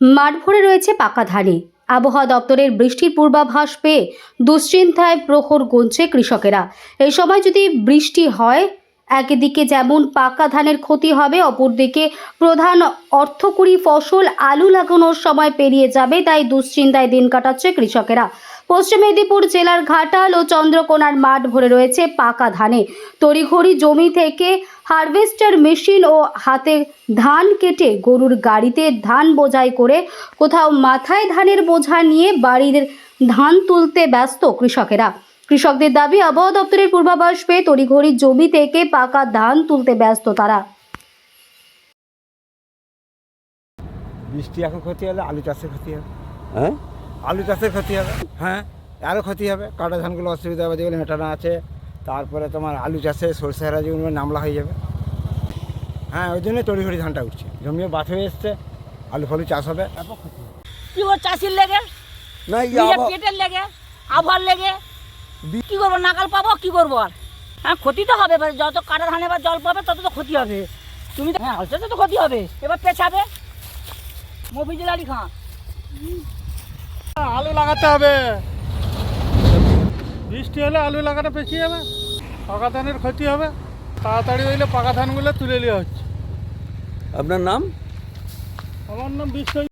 মাঠ ভরে রয়েছে পাকা ধানে। আবহাওয়া দপ্তরের বৃষ্টির পূর্বাভাস পেয়ে দুশ্চিন্তায় প্রহর গুনছে কৃষকেরা। এই সময় যদি বৃষ্টি হয় একদিকে যেমন পাকা ধানের ক্ষতি হবে, অপরদিকে প্রধান অর্থকরী ফসল আলু লাগানোর সময় পেরিয়ে যাবে, তাই দুশ্চিন্তায় দিন কাটাচ্ছে কৃষকেরা। পশ্চিম মেদিনীপুর জেলার ঘাটাল ও চন্দ্রকোনার মাঠ ভরে রয়েছে পাকা ধানে। তড়িঘড়ি জমি থেকে হারভেস্টার মেশিন ও হাতে ধান কেটে গরুর গাড়িতে ধান বোঝাই করে কোথাও মাথায় ধানের বোঝা নিয়ে বাড়ির ধান তুলতে ব্যস্ত কৃষকেরা। কৃষকদের দাবি আবহাওয়া দপ্তরের পূর্বাভাস পেয়ে তড়িঘড়ি জমি থেকে পাকা ধান তুলতে ব্যস্ত তারা। বৃষ্টি এখন ক্ষতি হলে আলু চাষের ক্ষতি হবে। হ্যাঁ? আলু চাষের ক্ষতি হবে হ্যাঁ? আরও ক্ষতি হবে কাটা ধানগুলো অসুবিধা হবে যেগুলো মেটানো আছে। তারপরে তোমার আলু চাষে সরষে হারা যেগুলো নামলা হয়ে যাবে। হ্যাঁ ওই জন্যই তড়িঘড়ি ধানটা উঠছে। জমিও বাত হয়ে এসছে আলু ফালু চাষ হবে। ব্যাপক ক্ষতি হবে। কি চাষির লেগে? না পেটের লেগে? আবহাওয়ার লেগে? কি করব নাকাল পাবো? কি করব আর? হ্যাঁ ক্ষতি তো হবে এবার যত কাটা ধানে এবার জল পাবে তত তো ক্ষতি হবে। তুমি তো- হ্যাঁ আলু তো ক্ষতি হবে। এবার পেছাবে। মফিজুল আলী খান আলু লাগাতে হবে। বৃষ্টি হলে আলু লাগাটা পেছিয়ে যাবে। পাকা ধানের ক্ষতি হবে। তাড়াতাড়ি হইলে পাকা ধানগুলো তুলে নেওয়া হচ্ছে। আপনার নাম? আমার নাম বিশ্ব